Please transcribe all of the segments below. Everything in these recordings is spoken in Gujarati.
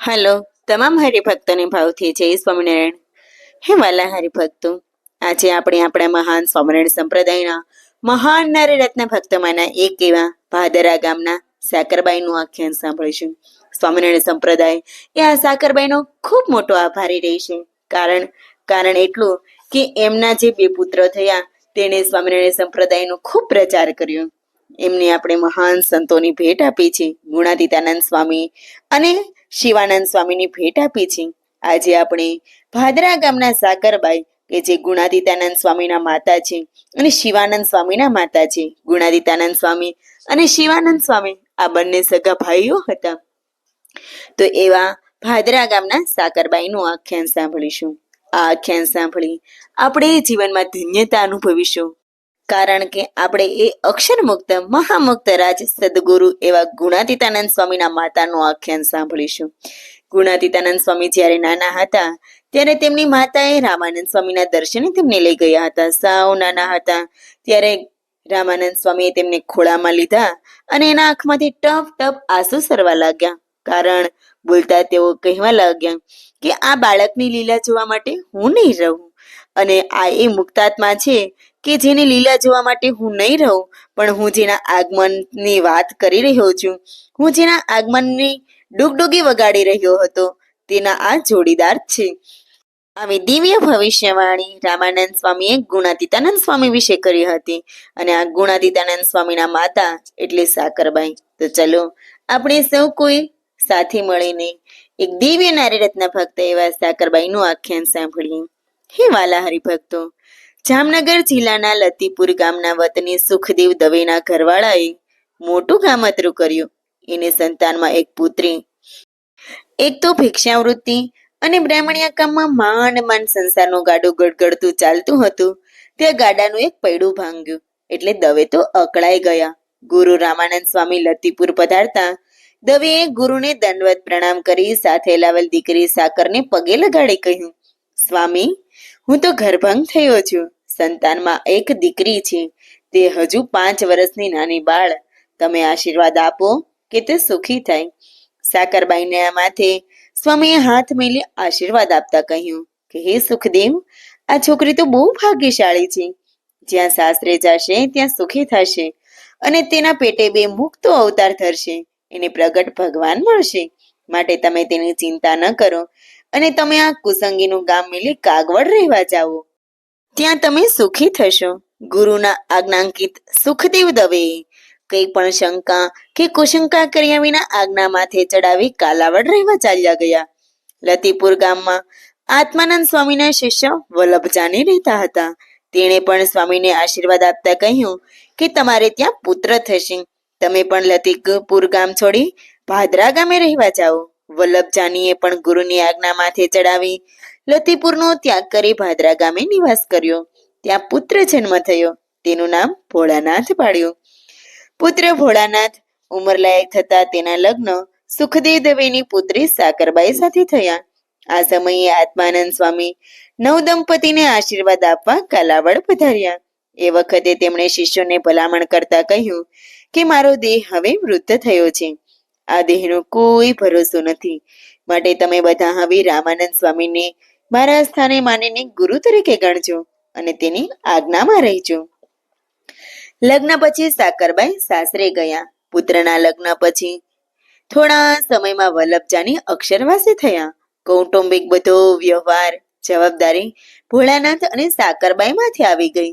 હલો, તમામ હરિભક્તોને ભાવથી જય સ્વામિનારાયણ. હે વાલા હરિભક્તો, આજે આપણે આપણા મહાન સ્વામિનારાયણ સંપ્રદાયના મહાન નારી રત્ન ભક્તોમાંના એક એવા ભાદરા ગામના સાકરબાઈનું આખ્યાન સાંભળીશું. સ્વામિનારાયણ સંપ્રદાય એ આ સાકરબાઈનો ખૂબ મોટો આભારી રહી છે કારણ કારણ એટલું કે એમના જે બે પુત્ર થયા, તેણે સ્વામિનારાયણ સંપ્રદાયનો ખૂબ પ્રચાર કર્યો. એમને આપણે મહાન સંતોની ભેટ આપી છે, ગુણાતીતાનંદ સ્વામી અને શિવાનંદ સ્વામીની ભેટ આપી છે. આજે આપણે ભાદરા ગામના સાકરબાઈ કે જે ગુણાદિતાનંદ સ્વામીના માતા છે અને શિવાનંદ સ્વામીના માતા છે. ગુણાદિતાનંદ સ્વામી અને શિવાનંદ સ્વામી, આ બંને સગા ભાઈઓ હતા. તો એવા ભાદરા ગામના સાકરબાઈનું આખ્યાન સાંભળીશું. આ આખ્યાન સાંભળી આપણે જીવનમાં ધન્યતા અનુભવીશું. કારણ કે આપણે એ અક્ષર મુક્ત મહામુક્ત રાજ સદગુરુ એવા ગુણાતીતાનંદ સ્વામીના માતાનું આખ્યાન સાંભળીશું. ગુણાતીતાનંદ સ્વામી જ્યારે નાના હતા, ત્યારે તેમની માતાએ રામાનંદ સ્વામીના દર્શને તેમને લઈ ગયા હતા. સાવ નાના હતા, ત્યારે રામાનંદ સ્વામીએ તેમને ખોળામાં લીધા અને એના આંખમાંથી ટપ ટપ આંસુ સરવા લાગ્યા. કારણ બોલતા તેઓ કહેવા લાગ્યા કે આ બાળકની લીલા જોવા માટે હું નહીં રહું. અને આ એ મુક્તાત્મા છે કે જેની લીલા જોવા માટે હું નહીં રહું, પણ હું જેના આગમનની વાત કરી રહ્યો છું, હું જેના આગમનની ડુગડુગી વગાડી રહ્યો હતો, તેના આ જોડીદાર છે. આવી દિવ્ય ભવિષ્યવાણી રામાનંદ સ્વામીએ ગુણાતીતાનંદ સ્વામી વિશે કરી હતી અને આ ગુણાતીતાનંદ સ્વામીના માતા એટલે સાકરબાઈ. તો ચલો, આપણે સૌ કોઈ સાથે મળીને એક દિવ્ય નારી રત્ન ભક્ત એવા સાકરબાઈનું આખ્યાન સાંભળીએ. હે વાલા હરિભક્તો જામનગર જિલ્લાના લતીપુર ગામના વતની સુખદેવ દવેના ઘરવાળાએ મોટું કામતરું કર્યું. એને સંતાનમાં એક પુત્રી, એક તો ભિક્ષાવૃત્તિ અને બ્રાહ્મણિયા કામમાં માંડ માંડ સંસારનું ગાડું ગડગડતું ચાલતું હતું. ત્યાં ગાડાનું એક પૈડું ભાંગ્યું, એટલે દવે તો અકળાઈ ગયા. ગુરુ રામાનંદ સ્વામી લતીપુર પધારતા દવેએ ગુરુને દંડવત પ્રણામ કરી સાથે લાવેલ દીકરી સાકરને પગે લગાડી કહ્યું, સ્વામી હું તો ગર્ભંગ થયો છું. સંતાનમાં એક દીકરી છે. તે હજુ પાંચ વર્ષની નાની બાળ. તમે આશીર્વાદ આપો કે તે સુખી થાય. સાકરબાઈને માથે સ્વામીએ હાથ મેલી આશીર્વાદ આપતા કહ્યું કે, હે સુખદેવ, આ છોકરી તો બહુ ભાગ્યશાળી છે. જ્યાં સાસરે જશે, ત્યાં સુખી થશે અને તેના પેટે બે મુક્તો અવતાર ધરશે. એને પ્રગટ ભગવાન મળશે. માટે તમે તેની ચિંતા ન કરો. અને તમે આ કુસંગીનું ગામ મિલી કાગવડ રહેવા જાઓ. ત્યાં તમે સુખી થશો. ગુરુના આજ્ઞાંકિત સુખદેવ દવે. કઈ પણ શંકા કે કુશંકા કર્યા વિના આજ્ઞા માથે ચડાવી કાલાવડ રહેવા ચાલ્યા ગયા. લતીપુર ગામમાં આત્માનંદ સ્વામીના શિષ્ય વલ્લભજાની રહેતા હતા. તેણે પણ સ્વામીને આશીર્વાદ આપતા કહ્યું કે તમારે ત્યાં પુત્ર થશે. તમે પણ લતીપુર ગામ છોડી ભાદરા ગામે રહેવા જાઓ. વલ્લભજાનીએ પણ ગુરુની આજ્ઞા માથે ચડાવી લતીપુરનો ત્યાગ કરી ભાદરા ગામે નિવાસ કર્યો. ત્યાં પુત્ર જન્મ થયો. તેનું નામ ભોળાનાથ પાડ્યું. પુત્ર ભોળાનાથ ઉંમરલાયક થતા તેના લગ્ન સુખદેવ દવેની પુત્રી સાકરબાઈ સાથે થયા. આ સમયે આત્માનંદ સ્વામી નવ દંપતીને આશીર્વાદ આપવા કાલાવડ પધાર્યા. એ વખતે તેમણે શિષ્યોને ભલામણ કરતા કહ્યું કે, મારો દેહ હવે વૃદ્ધ થયો છે. આ દેહનો કોઈ ભરોસો નથી. માટે તમે બધા હવે રામાનંદ સ્વામીને મારા સ્થાને માનીને ગુરુ તરીકે ગણજો અને તેની આજ્ઞામાં રહેજો. લગ્ન પછી સાકરબાઈ સાસરે ગયા. પુત્રના લગ્ન પછી થોડા સમયમાં વલ્લભજાની અક્ષરવાસી થયા. કૌટુંબિક બધો વ્યવહાર, જવાબદારી ભોળાનાથ અને સાકરબાઈ માંથી આવી ગઈ.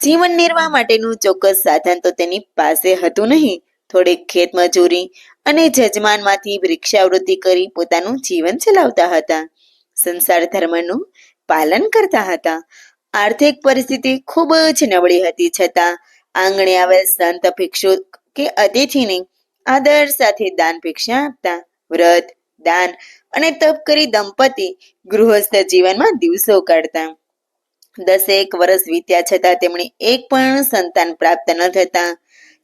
જીવન નિર્વાહ માટેનું ચોક્કસ સાધન તો તેની પાસે હતું નહીં. થોડીક ખેત મજૂરી અને જજમાનમાંથી વૃક્ષાવૃત્તિ કરી પોતાનું જીવન ચલાવતા હતા. સંસાર ધર્મનું પાલન કરતા હતા. આર્થિક પરિસ્થિતિ ખૂબ જ નબળી હતી છતાં આંગણે આવેલ સંત ભિક્ષુ કે અતિથિને આદર સાથે દાન ભિક્ષા આપતા, વ્રત, દાન અને તપ કરી દંપતી ગૃહસ્થ જીવનમાં દિવસો કાઢતા. દસેક વર્ષ વીત્યા છતાં તેમણે એક પણ સંતાન પ્રાપ્ત ન થતા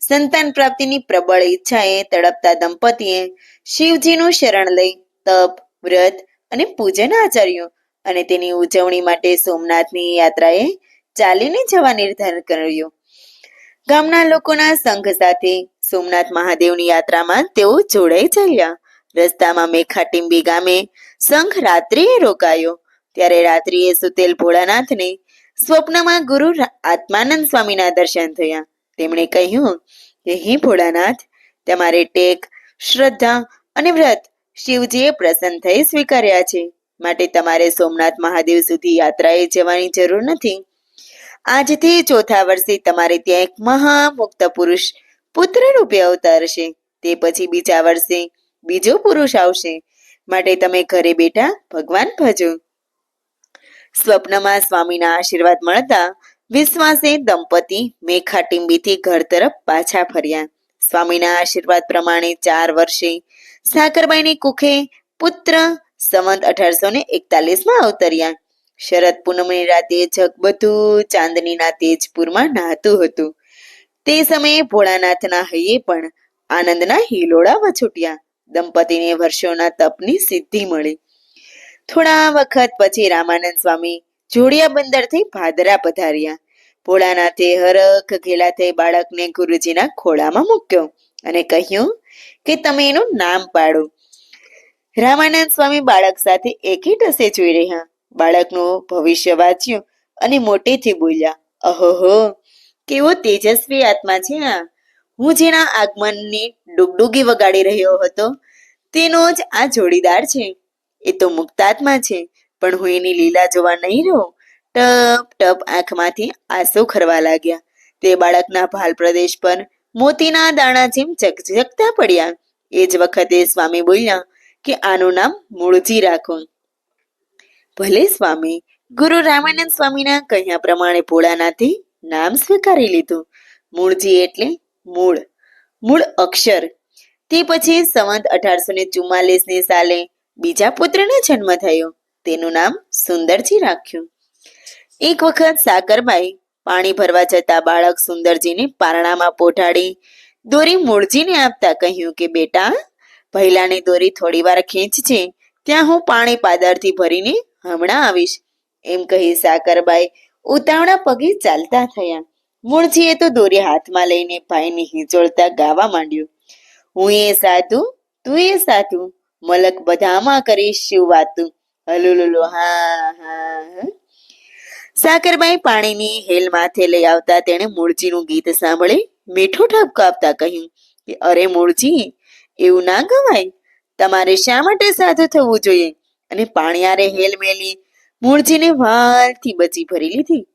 સંતાન પ્રાપ્તિની પ્રબળ ઈચ્છાએ તડપતા દંપતીએ શિવજીનું શરણ લઈ તપ, વ્રત અને પૂજન આચર્યું અને તેની ઉજવણી માટે સોમનાથની યાત્રાએ ચાલીને જવા નિર્ધાર કર્યો. ગામના લોકોના સંઘ સાથે સોમનાથ મહાદેવની યાત્રામાં તેઓ જોડાઈ ચાલ્યા. રસ્તામાં મેખાટીંબી ગામે સંઘ રાત્રિએ રોકાયો. ત્યારે રાત્રિએ સુતેલ ભોળાનાથને સ્વપ્નમાં ગુરુ આત્માનંદ સ્વામીના દર્શન થયા. તેમણે કહ્યું કે હે ભોળાનાથ, તમારે ટેક, શ્રદ્ધા અને વ્રત શિવજીએ પ્રસન્ન થઈ સ્વીકાર્યા છે. માટે તમારે સોમનાથ મહાદેવ સુધી યાત્રાએ જવાની જરૂર નથી. આજથી ચોથા વર્ષે તમારે ત્યાં એક મહામુક્ત પુરુષ પુત્ર રૂપે અવતારશે તે પછી બીજા વર્ષે બીજો પુરુષ આવશે. માટે તમે ઘરે બેઠા ભગવાન ભજો. સ્વપ્નમાં સ્વામીના આશીર્વાદ મળતા વિશ્વાસે દંપતી મેખાટીંબીથી ઘર તરફ પાછા ફર્યા. સ્વામીના આશીર્વાદ પ્રમાણે ચાર વર્ષે સાકરબાઈની કુખે પુત્ર સંવંત અઢારસો ને એકતાલીસમાં અવતર્યા. શરદ પૂનમની રાતે જગ બધું ચાંદનીના તેજપુરમાં નાહતું હતું. તે સમયે ભોળાનાથના હૈયે પણ આનંદના હિલોળા વછૂટ્યા. દંપતીને વર્ષોના તપની સિદ્ધિ મળી. થોડા વખત પછી રામાનંદ સ્વામી જોડિયા બંદરથી ભાદરા પધાર્યા. ભોળાનાથે હરખ ઘેલા થઈ બાળકને ગુરુજીના ખોળામાં મૂક્યો અને કહ્યું કે તમે એનું નામ પાડો. રામાનંદ સ્વામી બાળક સાથે એકી ટસે જોઈ રહ્યા. બાળકનું ભવિષ્ય વાંચ્યું અને મોટેથી બોલ્યા, અહોહો, કેવો તેજસ્વી આત્મા છે આ. હું જેના આગમનની ડુગડુગી વગાડી રહ્યો હતો, તેનો જ આ જોડીદાર છે. એ તો મુક્તાત્મા છે. પણ હું એની લીલા જોવા નહીં રહ્યો ટપ ટપ આંખમાંથી આંસુ ખરવા લાગ્યા. તે બાળકના ભાલ પ્રદેશ પર મોતીના દાણા જેમ ચકચકતા પડ્યા. એ જ વખતે સ્વામી બોલ્યા કે આનું નામ મૂળજી રાખો. ભલે સ્વામી, ગુરુ રામાનંદ સ્વામીના કહ્યા પ્રમાણે ભોળાનાથે નામ સ્વીકારી લીધું. મૂળજી એટલે મૂળ. મૂળ અક્ષર. તે પછી સંવંત અઢારસો ને ચુમ્માલીસની સાલે બીજા પુત્રનો જન્મ થયો. તેનું નામ સુંદરજી રાખ્યું. એક વખત સાકરબાઈ પાણી ભરવા જતા બાળક સુંદરજીને પારણામાં પોઢાડી દોરી મૂળજીને આપતા કહ્યું કે, બેટા, ભૈલાની દોરી થોડી વાર ખેંચજે, ત્યાં હું પાણી પાદરથી ભરીને હમણાં આવીશ. એમ કહી સાકરબાઈ ઉતાવળા પગે ચાલતા થયા. મૂળજીએ તો દોરી હાથમાં લઈને ભાઈને હિંચોળતા ગાવા માંડ્યું. હું એ સાધુ, તું એ સાધુ, મલક બધામાં કરીશ શિવ વાતું? સાકરબાઈ પાણીની હેલ માથે લઈ આવતા તેણે મૂળજીનું ગીત સાંભળી મીઠું ઠપકો આપતા કહ્યું કે, અરે મૂળજી, એવું ના ગવાય. તમારે શા માટે સાધુ થવું જોઈએ? અને પાણીયારે હેલ મેલી મૂળજીને વાલથી બચી ભરી લીધી.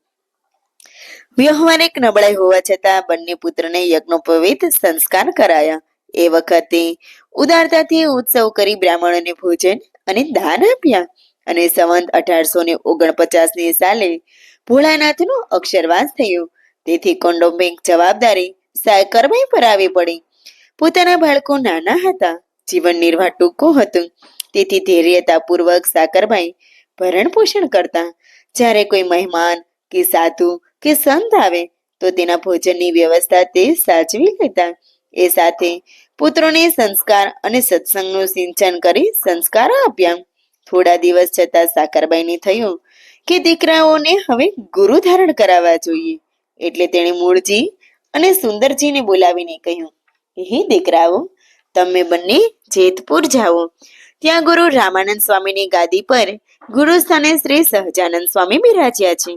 વ્યવહારિક નબળાઈ હોવા છતાં બંને પુત્રને યજ્ઞોપવિત સંસ્કાર કરાયા. એ વખતે ઉદારતાથી ઉત્સવ કરી બ્રાહ્મણોને ભોજન અને દાન આપ્યા. અને સંવંત અઢારસો ને ઓગણપચાસની સાલે ભોળાનાથનો અક્ષરવાસ થયો. તેથી કોન્ડોમ્બેંક જવાબદારી સાયકરભાઈ પર આવી પડી. પોતાના બાળકો નાના હતા. જીવન નિર્વાહ ટૂંકો હતું. તેથી ધૈર્યતાપૂર્વક સાકરભાઈ ભરણ પોષણ કરતા. જ્યારે કોઈ મહેમાન કે સાધુ કે સંત આવે, તો તેના ભોજનની વ્યવસ્થા તે સાચવી લેતા. એ સાથે પુત્રોને સંસ્કાર અને સત્સંગનું સિંચન કરી સંસ્કારો આપ્યા. થોડા દિવસ જતા સાકરબાઈને થયું કે દીકરાઓને હવે ગુરુ ધારણ કરાવવા જોઈએ. એટલે તેણે મૂળજી અને સુંદરજીને બોલાવીને કહ્યું, હે દીકરાઓ, તમે બંને જેતપુર જાઓ. ત્યાં ગુરુ રામાનંદ સ્વામીની ગાદી પર ગુરુ સ્થાને શ્રી સહજાનંદ સ્વામી બિરાજ્યા છે.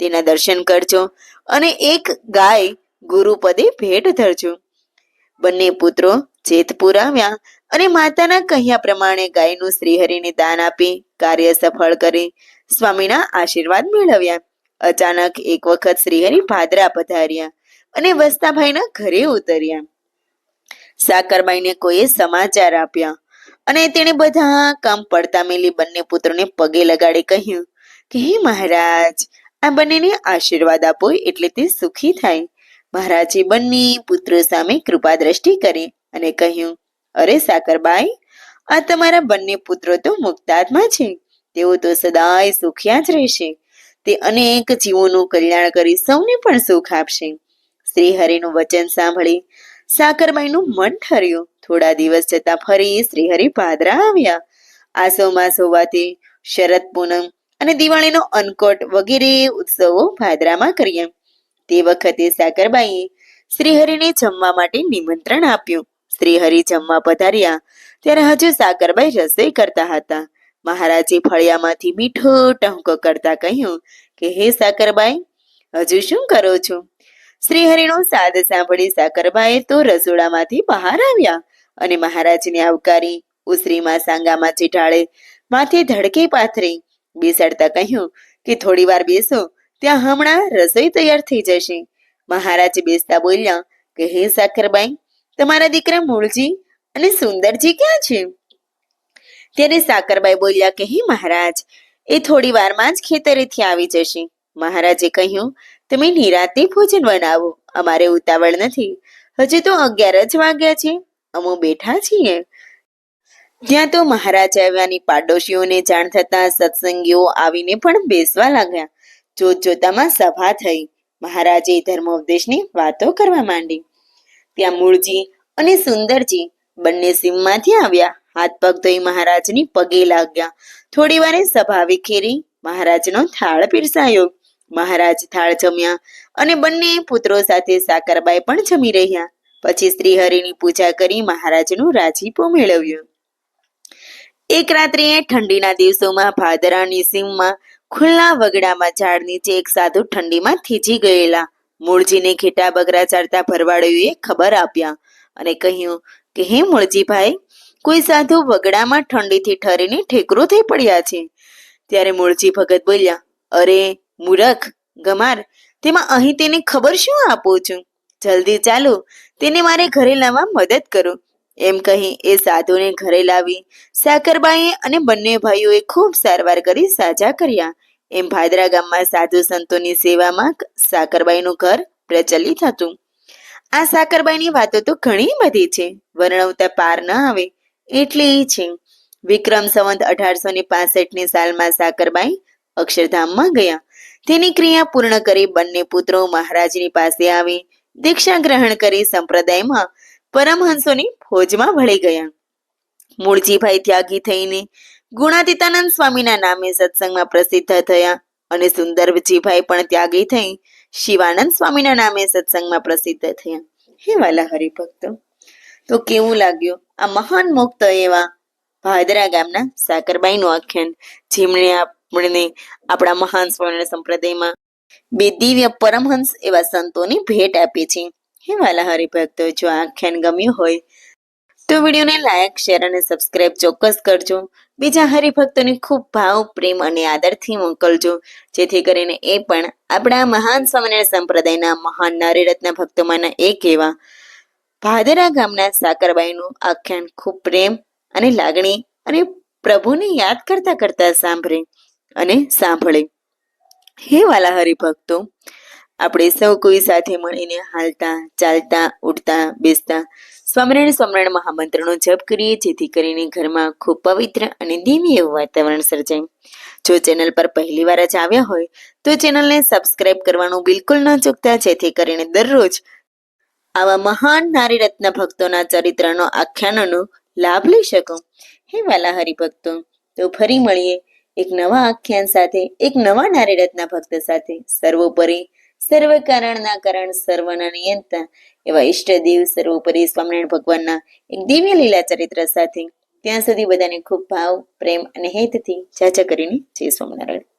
તેના દર્શન કરજો અને એક ગાય ગુરુપદે ભેટ ધરજો. બંને પુત્રો જેતપુર આવ્યા અને માતાના કહ્યા પ્રમાણે ગાયનું શ્રીહરિને દાન આપી કાર્ય સફળ કરી. સ્વામીના આશીર્વાદ મેળવ્યા. અચાનક એક વખત શ્રીહરિ ભાદરા પધાર્યા અને વસ્તાભાઈના ઘરે ઉતર્યા. સાકરબાઈને કોઈએ સમાચાર આપ્યા અને તેણે બધા કામ પડતા મેલી બંને પુત્રોને પગે લગાડી કહ્યું કે, હે મહારાજ, આ બંનેને આશીર્વાદ આપો એટલે તે સુખી થાય. મહારાજે બંને પુત્રો સામે કૃપા દ્રષ્ટિ કરી અને કહ્યું, અરે સાકરબાઈ, આ તમારા બંને પુત્રો તો મુક્તાત્મા છે. તેઓ તો સદાય સુખ્યા જ રહેશે. તે અનેક જીવોનું કલ્યાણ કરી સૌને પણ સુખ આપશે. શ્રી હરિનું વચન સાંભળી સાકરબાઈનું મન ઠર્યું. થોડા દિવસ જતા ફરી શ્રીહરિ ભાદરા આવ્યા. આસો માસ હોવાથી શરદ પૂનમ અને દિવાળીનો અનકોટ વગેરે ઉત્સવો ભાદરામાં કર્યા. તે વખતે સાકરબાઈએ શ્રીહરિને જમવા માટે નિમંત્રણ આપ્યું. શ્રીહરિ જમવા પધાર્યા, ત્યારે હજુ સાકરબાઈ રસોઈ કરતા હતા. મહારાજે ફળિયામાંથી મીઠો ટહુકો કરતા કહ્યું કે, હે સાકરબાઈ હજુ શું કરો છો? શ્રીહરિનો સાદ સાંભળી સાકરબાઈ તો રસોડામાંથી બહાર આવ્યા અને મહારાજને આવકારી ઉસરીમાં સાંગામાં ચીટાળે માથે ધડકે પાથરી બેસાડતા કહ્યું કે થોડી વાર બેસો ત્યાં હમણાં રસોઈ તૈયાર થઈ જશે. મહારાજ બેસતા બોલ્યા કે, હે સાકરબાઈ, તમારા દીકરા મૂળજી અને સુંદરજી ક્યાં છે? ત્યારે સાકરબાઈ બોલ્યા કે, હે મહારાજ, એ થોડી વારમાં જ ખેતરેથી આવી જશે. મહારાજે કહ્યું, તમે નિરાતે ભોજન બનાવો. અમારે ઉતાવળ નથી. હજી તો અગિયાર જ વાગ્યા છે. અમો બેઠા છીએ. ત્યાં તો મહારાજ આવ્યાની પાડોશીઓને જાણ થતા સત્સંગીઓ આવીને પણ બેસવા લાગ્યા. જોત જોતામાં સભા થઈ. મહારાજે ધર્મોપદેશની વાતો કરવા માંડી. ત્યાં મૂળજી અને સુંદરજી બંને સીમમાંથી આવ્યા. હાથ પગ ધોઈ મહારાજની પગે લાગ્યા. થોડી વારે સભા વિખેરી મહારાજનો થાળ પીરસાયો. મહારાજ થાળ જમ્યા અને બંને પુત્રો સાથે સાકરબાઈ પણ જમી રહ્યા. પછી શ્રીહરિની પૂજા કરી મહારાજનું રાજીપો મેળવ્યું. એક રાત્રિએ ઠંડીના દિવસોમાં ભાદરાની સીમમાં ખુલ્લા વગડામાં ઝાડ નીચે એક સાધુ ઠંડીમાં થીજી ગયેલા. મૂળજીને ઘેટા બગરા ચારતા ભરવાડોએ ખબર આપ્યા અને કહ્યું કે, હે મૂળજીભાઈ, કોઈ સાધુ વગડામાં ઠંડીથી ઠરીને ઠેકરો થઈ પડ્યા છે. ત્યારે મૂળજી ભગત બોલ્યા, અરે, મૂરખ, ગમાર, તેમાં અહીં તેને ખબર શું આપું છું? જલ્દી ચાલો, તેને મારે ઘરે લાવવા મદદ કરો. એમ કહી એ સાધુને ઘરે લાવી. સાકરબાઈએ અને બંને ભાઈઓએ ખૂબ સારવાર કરી સાજા કર્યા. એમ ભાદરા ગામમાં સાધુ સંતોની સેવામાં સાકરબાઈનું ઘર પ્રચલિત હતું. આ સાકરબાઈની વાતો તો ઘણી બધી છે. વર્ણવતા પાર ન આવે. એટલી છે. વિક્રમ સંવંત અઢારસો ને પાસઠની સાલમાં સાકરબાઈ અક્ષરધામમાં ગયા. તેની ક્રિયા પૂર્ણ કરી બંને પુત્રો મહારાજની પાસે આવી. દીક્ષા ગ્રહણ કરી સંપ્રદાયમાં પરમહંસોની ફોજમાં ભળી ગયા. મૂળજીભાઈ ત્યાગી થઈને ગુણાતીતાનંદ સ્વામીના નામે સત્સંગમાં પ્રસિદ્ધ થયા અને સુંદરજીભાઈ પણ ત્યાગી થઈ શિવાનંદ સ્વામીના નામે સત્સંગમાં પ્રસિદ્ધ થયા. હે વાલા હરિભક્તો, તો કેવું લાગ્યું? આ મહાન મુક્ત એવા ભાદરા ગામના સાકરબાઈનું આખ્યાન, જેમણે આપણને આપણા મહાન સ્વર્ણ સંપ્રદાયમાં બે દિવ્ય પરમહંસ એવા સંતોની ભેટ આપી છે. હે વાલા હરિભક્તો જો આખ્યાન ગમ્યું હોય તો વિડીયોને લાયક, શેર અને સબસ્ક્રાઇબ ચોક્કસ કરજો. બીજા હરિભક્તોને ખૂબ ભાવ, પ્રેમ અને આદરથી મોકલજો. જેથી કરીને એ પણ આપણા મહાન સ્વામિનારાયણ સંપ્રદાયના મહાન નારીરત્ન ભક્તોમાંના એક એવા ભાદરા ગામના સાકરબાઈનું આખ્યાન ખૂબ પ્રેમ અને લાગણી અને પ્રભુને યાદ કરતા કરતા સાંભળે અને સાંભળે. હે વાલા હરિભક્તો આપણે સૌ કોઈ સાથે મળીને હાલતા, ચાલતા, ઉઠતા, બેસતા, સ્વામિનારાયણ સ્વામિનારાયણ મહામંત્રનો જપ કરીએ, જેથી કરીને ઘરમાં ખૂબ પવિત્ર અને દિવ્ય એવું વાતાવરણ સર્જાય. જો ચેનલ પર પહેલી વાર જ આવ્યા હોય, તો ચેનલને સબસ્ક્રાઇબ કરવાનું બિલકુલ ન ચૂકતા, જેથી કરીને દરરોજ આવા મહાન નારી રત્ન ભક્તોના ચરિત્રનો આખ્યાનોનો લાભ લઈ શકો. હે વાલા હરિભક્તો તો ફરી મળીએ એક નવા આખ્યાન સાથે, એક નવા નારી રત્ન ભક્ત સાથે. સર્વોપરી સર્વ કારણના કારણ, સર્વના નિયંતા એવા ઈષ્ટદેવ સર્વોપરી સ્વામિનારાયણ ભગવાનના એક દિવ્ય લીલા ચરિત્ર સાથે ત્યાં સુધી બધાને ખૂબ ભાવ, પ્રેમ અને હેતથી ચાચા કરીને જય સ્વામિનારાયણ.